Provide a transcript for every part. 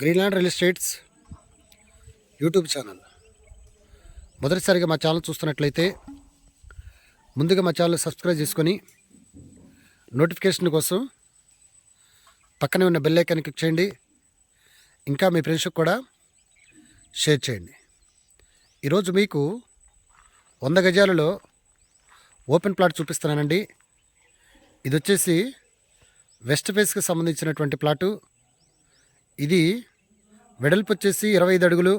Greenland real estates YouTube channel. మొదటిసారిగా మా channel చూస్తున్నట్లయితే ముందుగా మా ఛానల్ సబ్స్క్రైబ్ చేసుకొని నోటిఫికేషన్ కోసం పక్కనే ఉన్న బెల్ ఐకాన్ క్లిక్ చేయండి. ఇంకా మీ ఫ్రెండ్స్కి కూడా షేర్ చేయండి. ఈరోజు మీకు వంద గజాలలో ఓపెన్ ప్లాట్ చూపిస్తున్నానండి. ఇది వచ్చేసి వెస్ట్ ఫేస్కి సంబంధించినటువంటి ప్లాటు. ఇది వెడల్పు వచ్చేసి ఇరవై ఐదు అడుగులు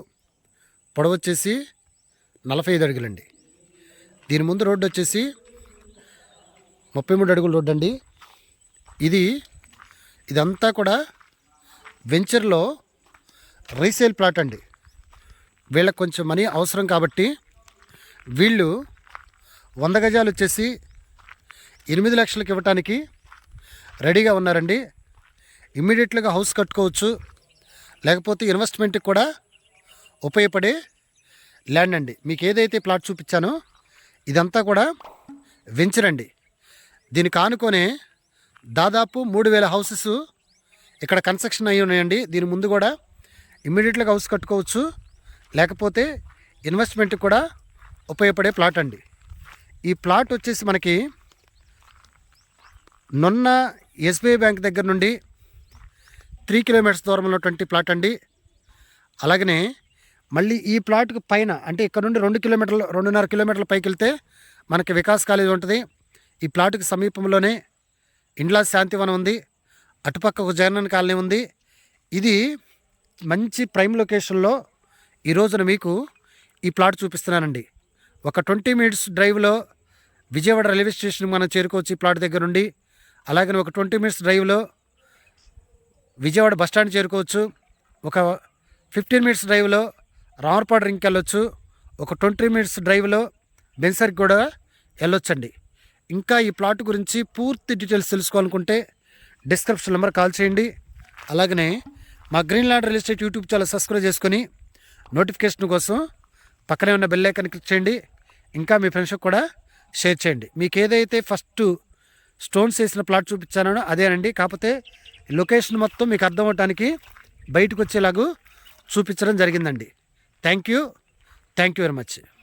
పొడవు వచ్చేసి నలభై ఐదు అడుగులండి. దీని ముందు రోడ్డు వచ్చేసి ముప్పై మూడు అడుగుల రోడ్డు అండి. ఇది ఇదంతా కూడా వెంచర్లో రీసేల్ ప్లాట్ అండి. వీళ్ళకి కొంచెం మనీ అవసరం కాబట్టి వీళ్ళు వంద గజాలు వచ్చేసి ఎనిమిది లక్షలకు ఇవ్వటానికి రెడీగా ఉన్నారండి. ఇమ్మీడియట్గా హౌస్ కట్టుకోవచ్చు. లేకపోతే ఇన్వెస్ట్మెంట్కి కూడా ఉపయోగపడే ల్యాండ్ అండి. మీకు ఏదైతే ప్లాట్ చూపించానో ఇదంతా కూడా వెంచర్ అండి దీనికి ఆనుకొనే దాదాపు మూడు వేల హౌసెస్ ఇక్కడ కన్స్ట్రక్షన్ అయ్యి ఉన్నాయండి. దీని ముందు కూడా ఇమ్మీడియట్గా హౌస్ కట్టుకోవచ్చు. లేకపోతే ఇన్వెస్ట్మెంట్కి కూడా ఉపయోగపడే ప్లాట్ అండి. ఈ ప్లాట్ వచ్చేసి మనకి నున్న ఎస్బీఐ బ్యాంక్ దగ్గర నుండి త్రీ కిలోమీటర్స్ దూరం ఉన్నటువంటి ప్లాట్ అండి. అలాగనే మళ్ళీ ఈ ప్లాట్కి పైన అంటే ఇక్కడ నుండి రెండు కిలోమీటర్లు రెండున్నర కిలోమీటర్ల పైకి వెళ్తే మనకి వికాస్ కాలేజ్ ఉంటుంది. ఈ ప్లాట్కి సమీపంలోనే ఇండ్లా శాంతివనం ఉంది. అటుపక్క ఒక జగనన్న కాలనీ ఉంది. ఇది మంచి ప్రైమ్ లొకేషన్లో ఈ రోజున మీకు ఈ ప్లాట్ చూపిస్తున్నానండి. ఒక ట్వంటీ మినిట్స్ డ్రైవ్లో విజయవాడ రైల్వే స్టేషన్ మనం చేరుకోవచ్చు ఈ ప్లాట్ దగ్గర నుండి. అలాగే ఒక ట్వంటీ మినిట్స్ డ్రైవ్లో విజయవాడ బస్టాండ్ చేరుకోవచ్చు. ఒక ఫిఫ్టీన్ మినిట్స్ డ్రైవ్లో రామర్పాడు రింగ్కి వెళ్ళొచ్చు. ఒక ట్వంటీ మినిట్స్ డ్రైవ్లో బెన్సర్కి కూడా వెళ్ళొచ్చండి. ఇంకా ఈ ప్లాట్ గురించి పూర్తి డీటెయిల్స్ తెలుసుకోవాలనుకుంటే డిస్క్రిప్షన్ నెంబర్ కాల్ చేయండి. అలాగనే మా green land real estate YouTube channel subscribe చేసుకొని నోటిఫికేషన్ కోసం పక్కనే ఉన్న బెల్ ఐకాన్ క్లిక్ చేయండి. ఇంకా మీ ఫ్రెండ్స్కి కూడా షేర్ చేయండి. మీకు ఏదైతే ఫస్ట్ స్టోన్స్ వేసిన ప్లాట్ చూపించాను అదేనండి. కాకపోతే లొకేషన్ మొత్తం మీకు అర్థం అవటానికి బయటకు వచ్చేలాగా చూపించడం జరిగిందండి. Thank you. Thank you very much.